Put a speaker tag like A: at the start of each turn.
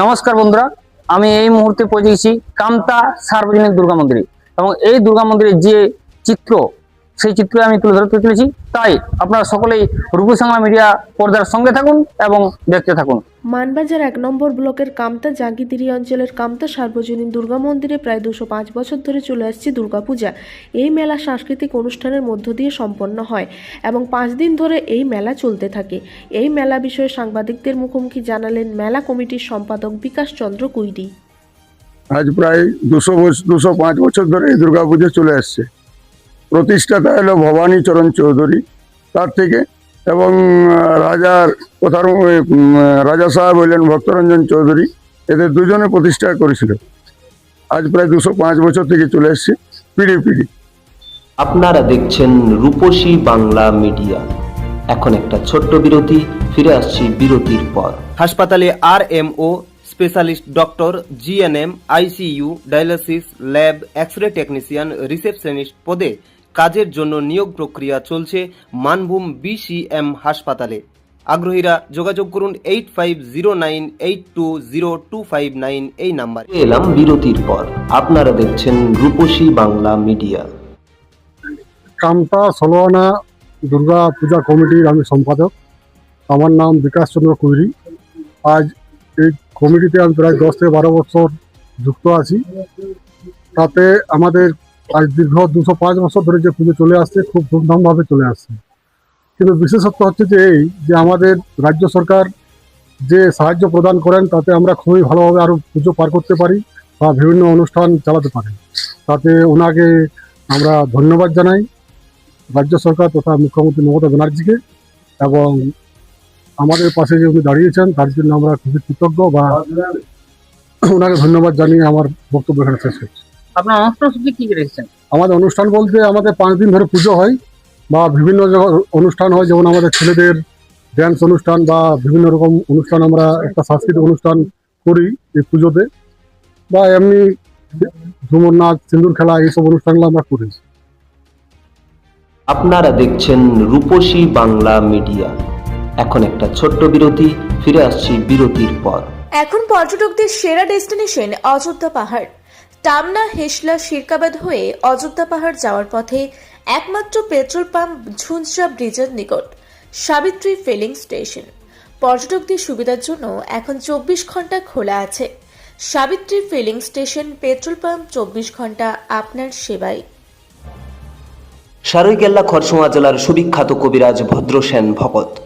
A: নমস্কার বন্ধুরা, আমি এই মুহূর্তে পৌঁছেছি কামতা সার্বজনীন দুর্গা মন্দিরে। এবং এই দুর্গা মন্দিরের যে চিত্র সেই চিত্র আমি তুলে ধরতে চলেছি। তাই আপনারা সকলেই রূপসাংলা মিডিয়া পর্দার সঙ্গে থাকুন এবং দেখতে থাকুন।
B: মানবাজার এক নম্বর ব্লকের কামতা জাঙ্গিদিরি অঞ্চলের কামতা সার্বজনীন দুর্গা মন্দিরে প্রায় দুশো পাঁচ বছর ধরে চলে আসছে দুর্গাপূজা। এই মেলা সাংস্কৃতিক অনুষ্ঠানের মধ্য দিয়ে সম্পন্ন হয় এবং পাঁচ দিন ধরে এই মেলা চলতে থাকে। এই মেলা বিষয়ে সাংবাদিকদের মুখোমুখি জানালেন মেলা কমিটির সম্পাদক বিকাশ চন্দ্র কুইডি
C: আজ প্রায় দুশো দুশো পাঁচ বছর ধরে এই দুর্গাপুজো চলে আসছে। প্রতিষ্ঠাতা হলো ভবানী চরণ চৌধুরী তার থেকে এবং রাজার কথার রাজা সাহেব হইলেন ভক্তরঞ্জন চৌধুরী এদের দুজনে প্রতিষ্ঠা করেছিল। আজ প্রায় দুশো পাঁচ বছর থেকে চলে এসছে পিড়ি পিড়ি।
D: আপনারা দেখছেন রূপসী বাংলা মিডিয়া। এখন একটা ছোট্ট বিরতি ফিরে আসছি বিরতির পর। হাসপাতালে R M O specialist doctor GNM ICU dialysis lab X ray technician receptionist পদে কাজের জন্য নিয়োগ প্রক্রিয়া চলছে মানভূম বিসিএম হাসপাতালে। আগ্রহীরা যোগাযোগ করুন eight five zero nine eight two zero two five nine এই নাম্বারে। এলাম বিরতির পর। আপনারা দেখছেন রূপসী বাংলা মিডিয়া।
E: কামতা ষোলোয়ানা দুর্গা পূজা কমিটির আমি সম্পাদক। আমার নাম বিকাশ চন্দ্র কুইরি। আজ এই কমিটিতে আমি প্রায় দশ থেকে বারো বছর যুক্ত আছি। তাতে আমাদের আজ দীর্ঘ দুশো পাঁচ বছর ধরে যে পুজো চলে আসছে, খুব ধুমধামভাবে চলে আসছে। কিন্তু বিশেষত্ব হচ্ছে যে এই, যে আমাদের রাজ্য সরকার যে সাহায্য প্রদান করেন, তাতে আমরা খুবই ভালোভাবে আরও পুজো পার করতে পারি বা বিভিন্ন অনুষ্ঠান চালাতে পারি। তাতে ওনাকে আমরা ধন্যবাদ জানাই রাজ্য সরকার তথা মুখ্যমন্ত্রী মমতা ব্যানার্জিকে এবং আমাদের পাশে যে উনি দাঁড়িয়েছেন, তার জন্য আমরা খুবই কৃতজ্ঞ বা ওনাকে ধন্যবাদ জানিয়ে আমার বক্তব্য এখানে শেষ করছি।
A: আপনার অনুষ্ঠান সূচি কি রেখেছেন
E: আমাদের অনুষ্ঠান বলতে আমাদের পাঁচ দিন ধরে পুজো হয় বা বিভিন্ন অনুষ্ঠান হয় যেমন আমাদের ছেলেদের ড্যান্স অনুষ্ঠান বা বিভিন্ন রকম অনুষ্ঠান আমরা একটা সাংস্কৃতিক অনুষ্ঠান করি এই পুজোতে। বা এমনি ঝুমুর নাচ সিন্দুর খেলা এইসব অনুষ্ঠানগুলো আমরা করি।
D: আপনারা দেখছেন রূপসী বাংলা মিডিয়া। এখন একটা ছোট্ট বিরতি ফিরে আসছি বিরতির পর।
F: এখন পর্যটকদের সেরা ডেস্টিনেশন অযোধ্যা পাহাড়। টামনা, হেসলা, শিরকাবাদ হয়ে অযোধ্যা পাহাড় যাওয়ার পথে একমাত্র পেট্রোল পাম্প ঝুনঝা ব্রিজের নিকট, সাবিত্রী ফিলিং স্টেশন। পর্যটকদের সুবিধার জন্য এখন চব্বিশ ঘণ্টা খোলা আছে। Savitri filling station, petrol pump, চব্বিশ ঘণ্টা আপনার সেবায়
D: সারৈকেল্লা খরসোয়া জেলার সুবিখ্যাত কবিরাজ Bhadrasen Bhagat